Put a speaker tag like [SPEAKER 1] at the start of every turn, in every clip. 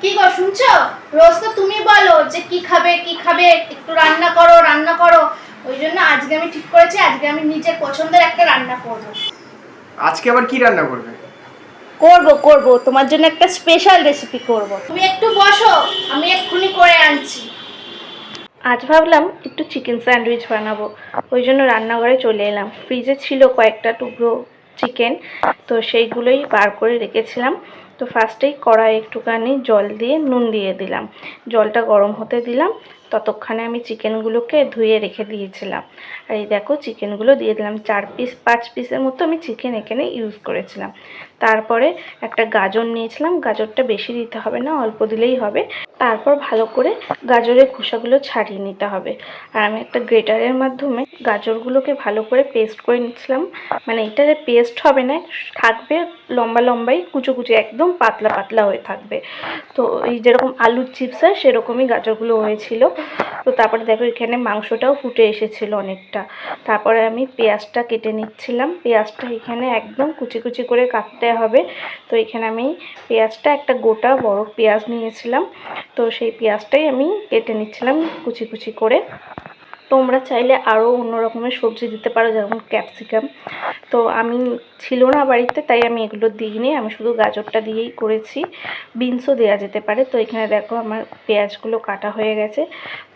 [SPEAKER 1] কি গো শুনছো? রোজ তো তুমি বলো যে কি খাবে কি খাবে একটু রান্না করো রান্না করো। ওই জন্য আজকে আমি ঠিক করেছি আজকে আমি নিজের পছন্দের একটা রান্না করব।
[SPEAKER 2] আজকে আবার কি রান্না করবে?
[SPEAKER 1] করব করব। তোমার জন্য একটা স্পেশাল রেসিপি করব। তুমি একটু বসো আমি এক্ষুনি করে আনছি। আজ ভাবলাম একটু চিকেন স্যান্ডউইচ বানাবো। ওই জন্য রান্নাঘরে চলে এলাম। ফ্রিজে ছিল কয়েকটা টুকরো চিকেন তো সেইগুলোই বার করে রেখেছিলাম। তো ফার্স্টেই কড়াই একটুখানি জল দিয়ে নুন দিয়ে দিলাম। জলটা গরম হতে দিলাম। ততক্ষণে আমি চিকেনগুলোকে ধুয়ে রেখে দিয়েছিলাম। আর এই দেখো চিকেনগুলো দিয়ে দিলাম। চার পিস পাঁচ পিসের মতো আমি চিকেন এখানে ইউজ করেছিলাম। তারপরে একটা গাজর নিয়েছিলাম। গাজরটা বেশি দিতে হবে না, অল্প দিলেই হবে। তারপর ভালো করে গাজরের খোসাগুলো ছাড়িয়ে নিতে হবে। আর আমি একটা গ্রেটারের মাধ্যমে গাজরগুলোকে ভালো করে পেস্ট করে নিচ্ছিলাম মানে এটা যে পেস্ট হবে না থাকবে, লম্বা লম্বাই, কুচো কুচো একদম পাতলা পাতলা হয়ে থাকবে। তো এই যেরকম আলুর চিপস হয়, সেরকমই গাজরগুলো হয়েছিল। তো তারপরে দেখো, এখানে মাংসটাও ফুটে এসেছিল অনেকটা। তারপরে আমি পেঁয়াজটা কেটে নিচ্ছিলাম। পেঁয়াজটা এখানে একদম কুচি কুচি করে কাটতে হবে। তো এখানে আমি পেঁয়াজটা একটা গোটা বড় পেঁয়াজ নিয়েছিলাম। তো সেই পেঁয়াজটাই আমি কেটে নিচ্ছিলাম কুচি কুচি করে। তোমরা চাইলে আরও অন্য রকমের সবজি দিতে পারো, যেমন ক্যাপসিকাম তো আমি ছিল না বাড়িতে, তাই আমি এগুলো দিইনি। আমি শুধু গাজরটা দিয়েই করেছি। বিনসও দেওয়া যেতে পারে। তো এখানে দেখো আমার পেঁয়াজগুলো কাটা হয়ে গেছে।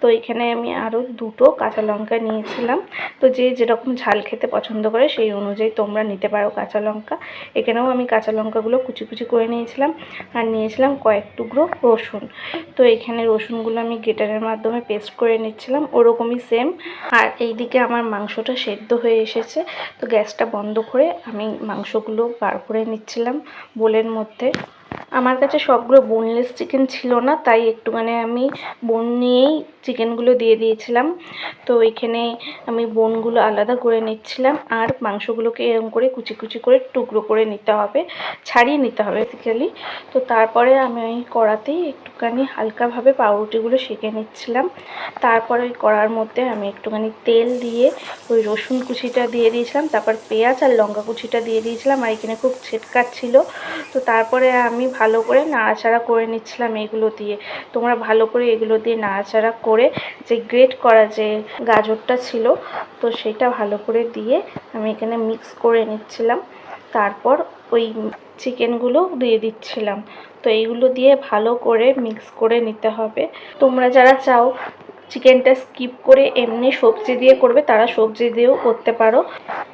[SPEAKER 1] তো এখানে আমি আরও দুটো কাঁচা লঙ্কা নিয়েছিলাম। তো যে যেরকম ঝাল খেতে পছন্দ করে, সেই অনুযায়ী তোমরা নিতে পারো কাঁচা লঙ্কা। এখানেও আমি কাঁচা লঙ্কাগুলো কুচি কুচি করে নিয়েছিলাম। আর নিয়েছিলাম কয়েক টুকরো রসুন। তো এখানে রসুনগুলো আমি গেটারের মাধ্যমে পেস্ট করে নিচ্ছিলাম। ওরকমই সেম আর এইদিকে আমার মাংসটা সেদ্ধ হয়ে এসেছে। তো গ্যাসটা বন্ধ করে আমি মাংসগুলো বার করে নিচ্ছিলাম বোলের মধ্যে। আমার কাছে সবগুলো বোনলেস চিকেন ছিল না, তাই একটুখানি আমি বোন নিয়েই চিকেনগুলো দিয়ে দিয়েছিলাম। তো এখানে আমি বোনগুলো আলাদা করে নিচ্ছিলাম, আর মাংসগুলোকে এরকম করে কুচি কুচি করে টুকরো করে নিতে হবে, ছাড়িয়ে নিতে হবে বেসিক্যালি তো তারপরে আমি ওই কড়াতেই একটুখানি হালকাভাবে পাউরুটিগুলো সেঁকে নিচ্ছিলাম। তারপরে ওই কড়ার মধ্যে আমি একটুখানি তেল দিয়ে ওই রসুন কুচিটা দিয়ে দিয়েছিলাম, তারপর পেঁয়াজ আর লঙ্কা কুচিটা দিয়ে দিয়েছিলাম, আর এখানে খুব ছিল। তো তারপরে আমি ভালো করে নাড়াচাড়া করে নিচ্ছিলাম এগুলো দিয়ে। তোমরা ভালো করে এগুলো দিয়ে নাড়াচাড়া করে যে গ্রেট করা যে গাজরটা ছিল, তো সেটা ভালো করে দিয়ে আমি এখানে মিক্স করে নিচ্ছিলাম। তারপর ওই চিকেনগুলো দিয়ে দিচ্ছিলাম। তো এইগুলো দিয়ে ভালো করে মিক্স করে নিতে হবে। তোমরা যারা চাও চিকেনটা স্কিপ করে এমনি সবজি দিয়ে করবে, তারা সবজি দিয়েও করতে পারো।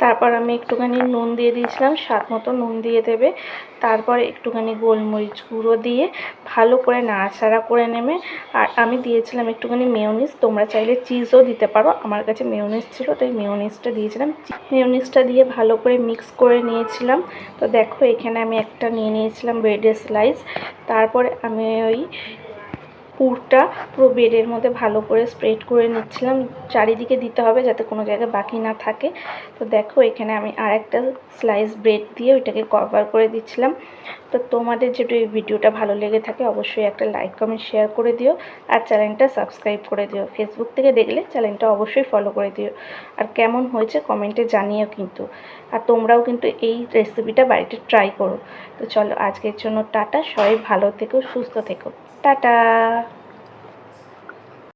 [SPEAKER 1] তারপর আমি একটুখানি নুন দিয়ে দিয়েছিলাম, স্বাদ মতো নুন দিয়ে দেবে। তারপর একটুখানি গোলমরিচ গুঁড়ো দিয়ে ভালো করে নাড়াচাড়া করে নেবে। আর আমি দিয়েছিলাম একটুখানি মেয়নিস তোমরা চাইলে চিজও দিতে পারো। আমার কাছে মেয়োনিজ ছিল, তাই মেয়োনিজটা দিয়েছিলাম। মেয়োনিজটা দিয়ে ভালো করে মিক্স করে নিয়েছিলাম। তো দেখো, এখানে আমি একটা নিয়ে নিয়েছিলাম ব্রেডের স্লাইস। তারপরে আমি ওই পুরটা পুরো ব্রেডের মধ্যে ভালো করে স্প্রেড করে নিচ্ছিলাম। চারিদিকে দিতে হবে যাতে কোনো জায়গায় বাকি না থাকে। তো দেখো, এখানে আমি আর একটা স্লাইস ব্রেড দিয়ে ওইটাকে কভার করে দিচ্ছিলাম। তো তোমাদের যেটা এই ভিডিওটা ভালো লেগে থাকে, অবশ্যই একটা লাইক কমেন্ট শেয়ার করে দিও। আর চ্যানেলটা সাবস্ক্রাইব করে দিও। ফেসবুক থেকে দেখলে চ্যানেলটা অবশ্যই ফলো করে দিও। আর কেমন হয়েছে কমেন্টে জানিও কিন্তু। আর তোমরাও কিন্তু এই রেসিপিটা বাড়িতে ট্রাই করো। তো চলো, আজকের জন্য টাটা। সবাই ভালো থেকো, সুস্থ থেকো। টাটা।